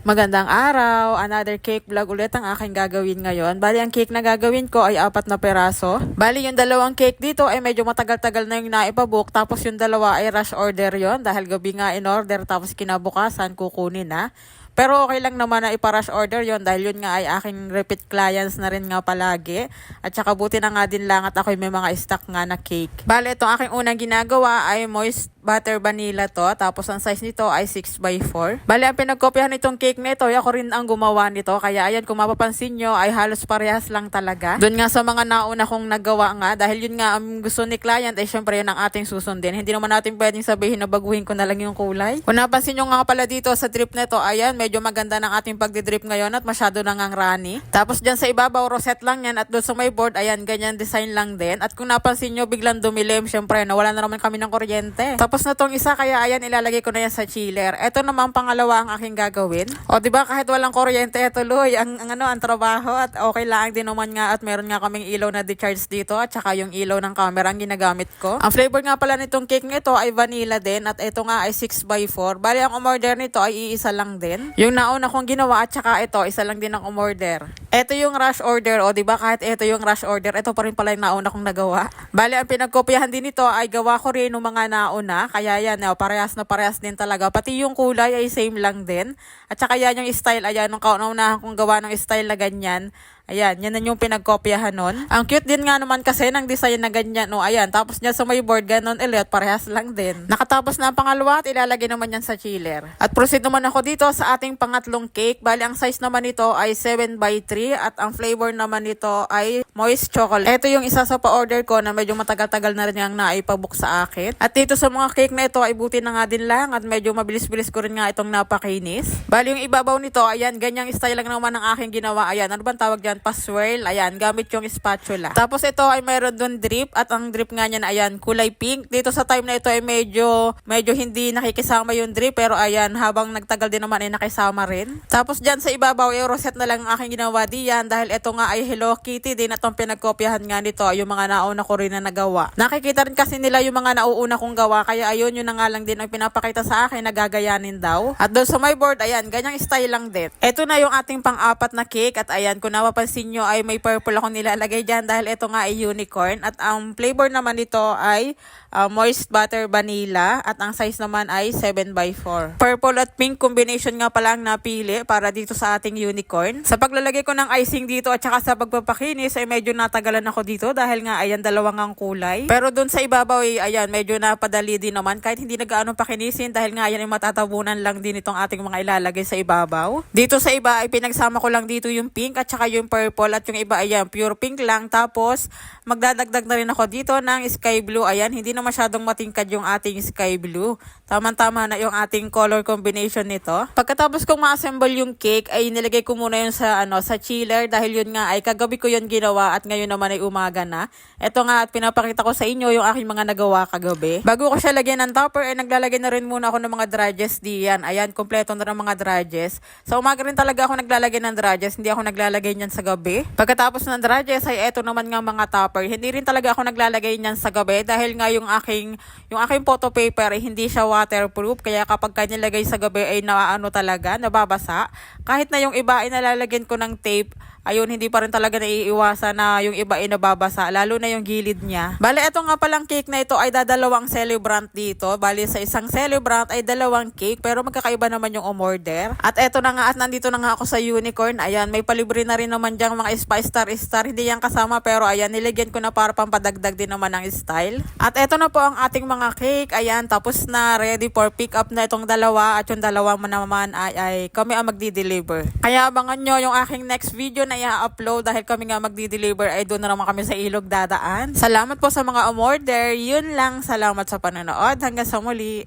Magandang araw! Another cake vlog ulit ang aking gagawin ngayon. Bali, ang cake na gagawin ko ay apat na peraso. Bali, yung dalawang cake dito ay medyo matagal-tagal na yung naipabook. Tapos yung dalawa ay rush order yon dahil gabi nga in order tapos kinabukasan kukunin na. Pero okay lang naman na ipa-rush order yon dahil yun nga ay aking repeat clients na rin nga palagi. At saka buti na nga din lang at ako may mga stock nga na cake. Bali, itong aking unang ginagawa ay moist butter vanilla to. Tapos ang size nito ay 6x4. Bali, ang pinagkopyahan nitong cake na ito, ay ako rin ang gumawa nito. Kaya ayan, kung mapapansin nyo, ay halos parehas lang talaga. Doon nga sa mga nauna kong nagawa nga, dahil yun nga ang gusto ni client, ay syempre yun ang ating susundin. Hindi naman natin pwedeng sabihin na baguhin ko na lang yung kulay. Kung napansin nyo nga pala dito sa drip na ito, ayan, medyo maganda ng ating pagdidrip ngayon at masyado nang ang rani. Tapos dyan sa ibabaw, rosette lang yan. At doon sa may board, ayan, ganyan design lang din. At kung napansin nyo, biglang dumilim, syempre, nawala na naman kami ng kuryente. Tapos na tong isa, kaya ayan, ilalagay ko na yan sa chiller. Ito naman pangalawa ang aking gagawin. O, di ba kahit walang kuryente, tuloy ang, ang ano, ang trabaho at okay lang din naman nga at meron nga kaming ilaw na decharge dito at saka yung ilaw ng camera ang ginagamit ko. Ang flavor nga pala nitong cake nito ay vanilla din at ito nga ay 6x4. Bali, ang umorder nito ay iisa lang din. Yung nauna kong ginawa at saka ito, isa lang din ang umorder. Ito yung rush order, o di ba kahit ito yung rush order, ito pa rin pala yung nauna kong nagawa. Bali, ang pinagkopyahan din nito ay gawa ko rin ng mga nauna, kaya yan, oh, parehas na parehas din talaga. Pati yung kulay ay same lang din. At saka yan yung style, ayan, nung kaunahan kong gawa ng style na ganyan, Ayan, yan na yung pinagkopyahan nun. Ang cute din nga naman kasi ng design na ganyan. No, ayan, tapos niya sa may board, ganon ulit, parehas lang din. Nakatapos na ang pangalawa at ilalagay naman yan sa chiller. At proceed naman ako dito sa ating pangatlong cake. Bali, ang size naman nito ay 7 by 3 at ang flavor naman nito ay moist chocolate. Ito yung isa sa pa-order ko na medyo matagal-tagal na rin yung naipabook sa akin. At dito sa mga cake na ito ay buti na nga din lang at medyo mabilis-bilis ko rin nga itong napakinis. Bali, yung ibabaw nito, ayan, ganyang style lang naman ang aking ginawa. Ayan, ano bang tawag dyan? Pa-swirl. Ayan, gamit yung spatula. Tapos ito ay mayroon doon drip at ang drip nga niya na ayan, kulay pink. Dito sa time na ito ay medyo medyo hindi nakikisama yung drip pero ayan, habang nagtagal din naman ay nakisama rin. Tapos dyan sa ibabaw, ay rosette na lang ang aking ginawa diyan dahil ito nga ay Hello Kitty din at pinagkopyahan nga nito yung mga nauna ko rin na nagawa. Nakikita rin kasi nila yung mga nauuna kong gawa kaya ayun yun na nga lang din ang pinapakita sa akin na gagayanin daw. At doon sa my board, ayan, ganyang style lang din. Ito na yung ating pang-apat na cake at ayan, kung napapansin nyo ay may purple akong nilalagay dyan dahil ito nga ay unicorn. At ang flavor naman nito ay uh, moist butter vanilla at ang size naman ay 7x4. Purple at pink combination nga pala ang napili para dito sa ating unicorn. Sa paglalagay ko ng icing dito at saka sa pagpapakinis ay medyo natagalan ako dito dahil nga ayan dalawang ang kulay. Pero dun sa ibabaw ay ayan medyo napadali din naman kahit hindi na gaano pakinisin dahil nga ayan ay matatabunan lang din itong ating mga ilalagay sa ibabaw. Dito sa iba ay pinagsama ko lang dito yung pink at saka yung purple at yung iba ayan pure pink lang tapos magdadagdag na rin ako dito ng sky blue. Ayan hindi na masyadong matingkad yung ating sky blue. Tama-tama na yung ating color combination nito. Pagkatapos kong ma-assemble yung cake ay nilagay ko muna yun sa ano sa chiller dahil yun nga ay kagabi ko yun ginawa at ngayon naman ay umaga na. Ito nga at pinapakita ko sa inyo yung aking mga nagawa kagabi. Bago ko siya lagyan ng topper ay naglalagay na rin muna ako ng mga dredges diyan. Ayan, kompleto na ng mga dredges. Sa umaga rin talaga ako naglalagay ng dredges, hindi ako naglalagay niyan sa gabi. Pagkatapos ng dredges ay eto naman nga mga topper. Hindi rin talaga ako naglalagay niyan sa gabi dahil nga yung aking yung aking photo paper ay hindi siya waterproof kaya kapag ka nilagay sa gabi ay naano talaga, nababasa. Kahit na yung iba ay nalalagyan ko ng tape, ayun, hindi pa rin talaga naiiwasan na yung iba ay nababasa, lalo na yung gilid niya. Bale, ito nga palang cake na ito ay dadalawang celebrant dito. Bale, sa isang celebrant ay dalawang cake, pero magkakaiba naman yung umorder. At eto na nga, at nandito na nga ako sa unicorn. Ayan, may palibre na rin naman diyang mga spice star star. Hindi yan kasama, pero ayan, nilagyan ko na para pampadagdag din naman ng style. At eto na po ang ating mga cake. Ayan, tapos na ready for pick up na itong dalawa. At yung dalawa naman ay, ay kami ang magdi-deliver. Kaya abangan nyo yung aking next video na i-upload dahil kami nga magdi-deliver ay doon na naman kami sa ilog dadaan. Salamat po sa mga umorder. Yun lang. Salamat sa panonood. Hanggang sa muli.